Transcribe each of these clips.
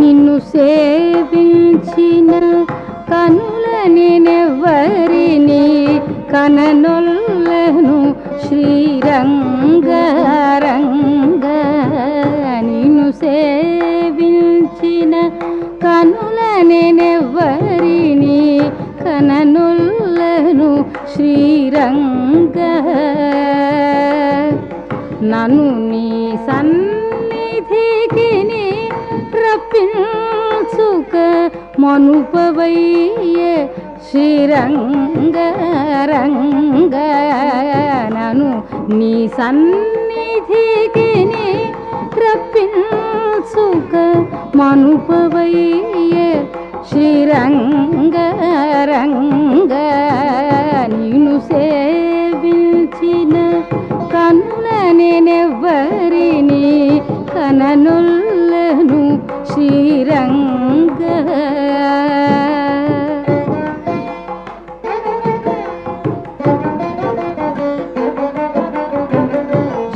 నిన్ను సేవించిన కనుల నేనెవ్వరిని కననొల్లను నన్ను నీ సన్నిధికి నీ రప్పించుక మనుపవయ్యే శ్రీరంగ రంగ నన్ను నీ సన్నిధికి నీ రప్పించుక మనుపవయ్యే శ్రీరంగ రంగ కననుల్లను శ్రీరంగ.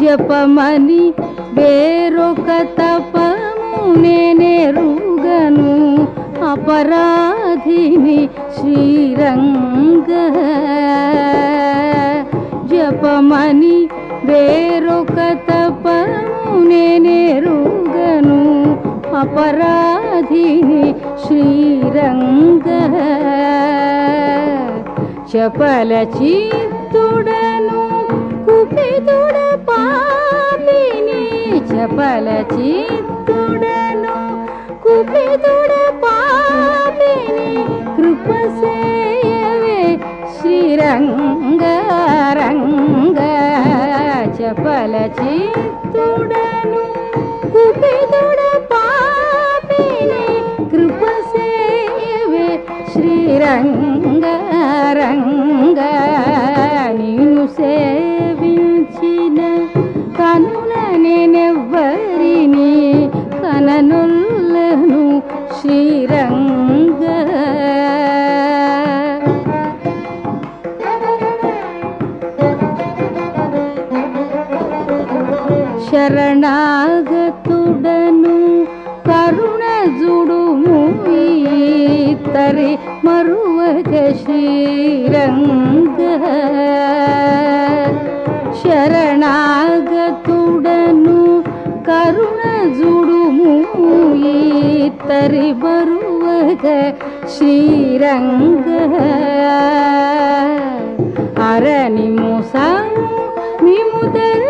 జపమని వేరొక తపము నేనెరుగను అపరాధిని శ్రీరంగ. జపమని వేరొక తపము నేనే అపరాధిని శ్రీరంగ చపల చిత్తుడను కుపితుడ పాపిని చపల చిత్తుడను కుపితుడ పాపిని కృపసేయవే శ్రీరంగ రంగ శ్రీరంగ రంగ నిన్ను సేవించిన కనుల నేనెవ్వరిని కననుల్లను శ్రీరంగ శరణాగతుడను तरि मरुवग श्रीरङ्ग ಶರಣಾಗತುಡನು ಕರುಣ ಜುಡುಮೂಯಿತರಿ ಬರುವಗ ಶ್ರೀರಂಗ. ಅರಣಿ ಮುಸಾವು ವಿಮುದರ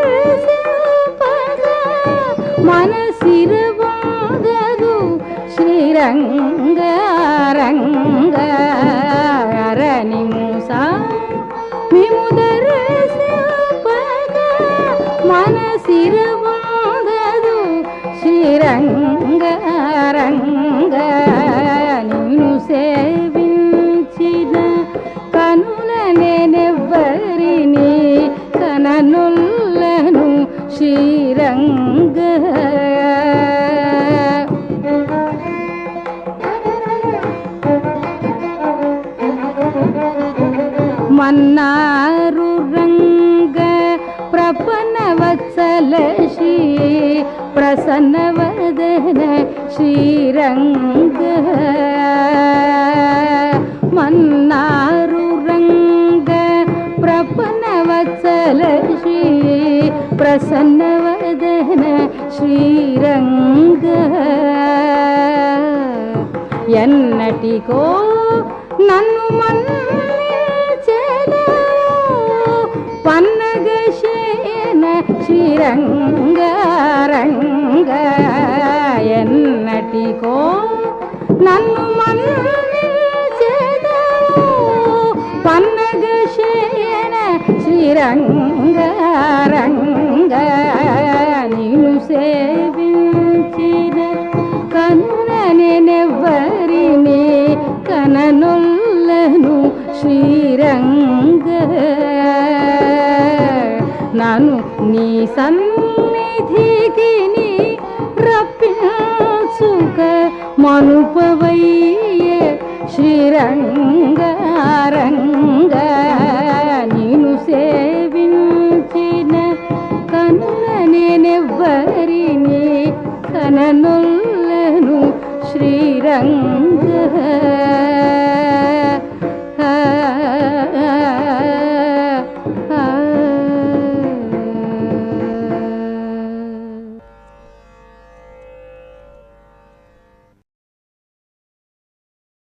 ಮನಸಿರವಾಗದು ಶ್ರೀರಂಗ. మనసిరవాగదు శ్రీరంగ రంగ నిన్ను సేవించిన కనుల నేనెవ్వరిని కననుల్లను శ్రీరంగ. మన్నారు प्रपन्न वत्सल श्री प्रसन्नवदन श्रीरङ्ग मन्नारुरङ्ग प्रपन्न वत्सल श्री प्रसन्नवदन श्रीरङ्ग यन्नटिको శ్రీరంగ రంగ ఎన్నటికో నన్ను మన్నించెదవు పన్నగ శయన శ్రీరంగ రంగ నిన్ను సేవించిన నీ సన్నిధికి నీ రప్పించుక మనుపవయ్యే శ్రీరంగ రంగ సేవించిన కన్న నేనెవ్వరిని కననొల్లను శ్రీరంగ.